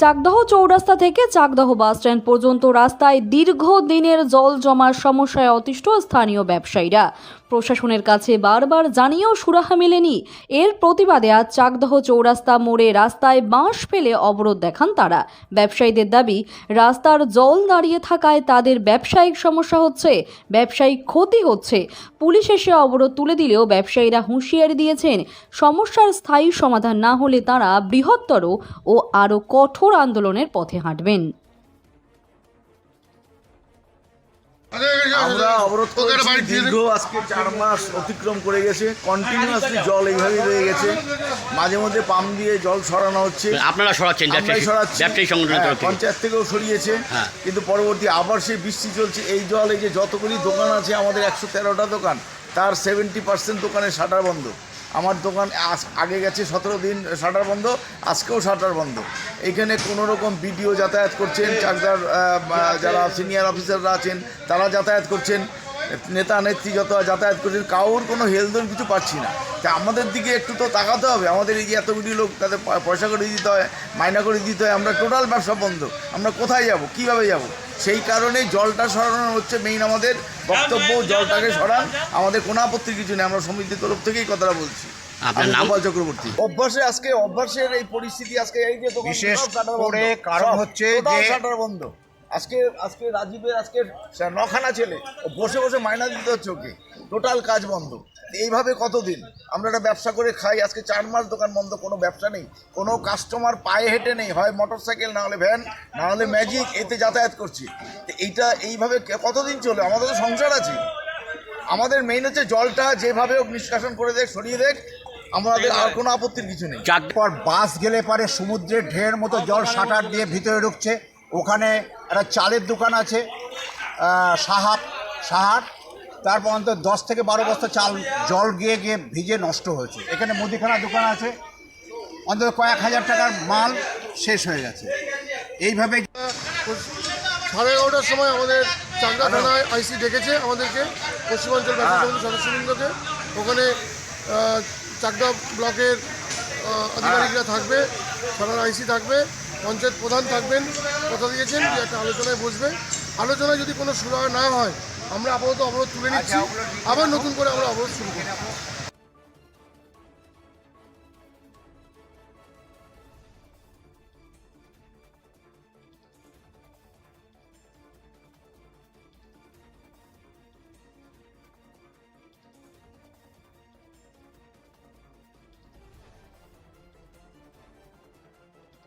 চাকদহ চৌরাস্তা থেকে চাকদহ বাসস্ট্যান্ড পর্যন্ত রাস্তায় দীর্ঘদিনের জল জমার সমস্যায় অতিষ্ঠ স্থানীয় ব্যবসায়ীরা। প্রশাসনের কাছে বারবার জানিয়েও সুরাহা মেলেনি। এর প্রতিবাদে আজ চাকদহ চৌরাস্তা মোড়ে রাস্তায় বাঁশ ফেলে অবরোধ দেখান তারা। ব্যবসায়ীদের দাবি, রাস্তার জল দাঁড়িয়ে থাকায় তাদের ব্যবসায়িক সমস্যা হচ্ছে, ব্যবসায়িক ক্ষতি হচ্ছে। পুলিশ এসে অবরোধ তুলে দিলেও ব্যবসায়ীরা হুঁশিয়ারি দিয়েছেন, সমস্যার স্থায়ী সমাধান না হলে তারা বৃহত্তর ও আরও কঠোর আন্দোলনের পথে হাঁটবেন। আমরা অবরোধ করেছি দীর্ঘ আজকে চার মাস অতিক্রম করে গেছে কন্টিনিউয়াসলি জল এইভাবেই রয়ে গেছে। মাঝে মধ্যে পাম্প দিয়ে জল সরানো হচ্ছে। আপনারা সরাচ্ছেন ব্যবসায়ী সংগঠনের হ্যাঁ, পঞ্চায়েত থেকেও সরিয়েছে। হ্যাঁ। কিন্তু পরবর্তী আবার সেই বৃষ্টি চলছে এই জল এই যে যতগুলি দোকান আছে আমাদের একশো তেরোটা দোকান তার সেভেন্টি পার্সেন্ট দোকানে শাটার বন্ধ। আমার দোকান আগে গেছে সতেরো দিন শাটার বন্ধ, আজকেও শাটার বন্ধ। এখানে কোনো রকম বিডিও যাতায়াত করছেন, চাকদার যারা সিনিয়র অফিসাররা আছেন, তারা যাতায়াত করছেন। নেতা নেত্রী যত যাতায়াত করছেন কাউর কোনো হেলদোল কিছু পাচ্ছি না। তা আমাদের দিকে একটু তো তাকাতে হবে। আমাদের এই যে এতগুলি লোক তাদের পয়সা করে দিতে হয় মাইনা করে দিতে হয় আমরা টোটাল ব্যবসা বন্ধ। আমরা কোথায় যাব? কীভাবে যাব? সেই কারণে জলটা সরানো হচ্ছে মেইন আমাদের বক্তব্য। জলটাকে সরান। আমাদের কোনো আপত্তির কিছু নেই। আমরা সমিতির তরফ থেকেই কথাটা বলছি। আপনার নাম? চক্রবর্তী। অভ্যাসে আজকে অভ্যাসের এই পরিস্থিতি আজকে এই যে বিশেষ। করে কারণ হচ্ছে যে- বন্ধ। আজকে আজকে রাজীবের আজকে নখানা ছেলে ও বসে বসে মাইনা দিতে হচ্ছে ওকে। টোটাল কাজ বন্ধ। এইভাবে কতদিন? আমরা একটা ব্যবসা করে খাই আজকে চার মাস দোকান বন্ধ কোনো ব্যবসা নেই। কোনো কাস্টমার পায়ে হেঁটে নেই হয় মোটর সাইকেল না হলে ভ্যান না হলে ম্যাজিক এতে যাতায়াত করছি। তো এইটা এইভাবে কতদিন চলে? আমাদের তো সংসার আছে। আমাদের মেইন হচ্ছে জলটা যেভাবে হোক নিষ্কাশন করে দেখ সরিয়ে দেখ। আমাদের আর কোনো আপত্তির কিছু নেই। পর বাস গেলে পারে সমুদ্রের ঢের মতো জল সাঁটার দিয়ে ভিতরে ঢুকছে। ওখানে একটা চালের দোকান আছে সাহাব সাহার। তারপর অন্তত দশ থেকে বারো বস্তা চাল জল গিয়ে গিয়ে ভিজে নষ্ট হয়েছে। এখানে মুদিখানা দোকান আছে। অন্তত কয়েক হাজার টাকার মাল শেষ হয়ে গেছে। এইভাবে সাড়ে এগারোটার সময় আমাদের চাকদা থানায় আইসি ডেকেছে আমাদেরকে পশ্চিমাঞ্চল ব্যবসা সমিতির সদস্যবৃন্দকে। ওখানে চাকদা ব্লকের আধিকারিকরা থাকবে থানার আইসি থাকবে। পঞ্চায়েত প্রধান থাকবেন কথা দিয়েছেন যে একটা আলোচনায় বসবে আলোচনায় যদি কোনো সুরাহা না হয় আমরা আপাতত অবরোধ তুলে নিচ্ছি। আবার নতুন করে আমরা অবরোধ শুরু করব।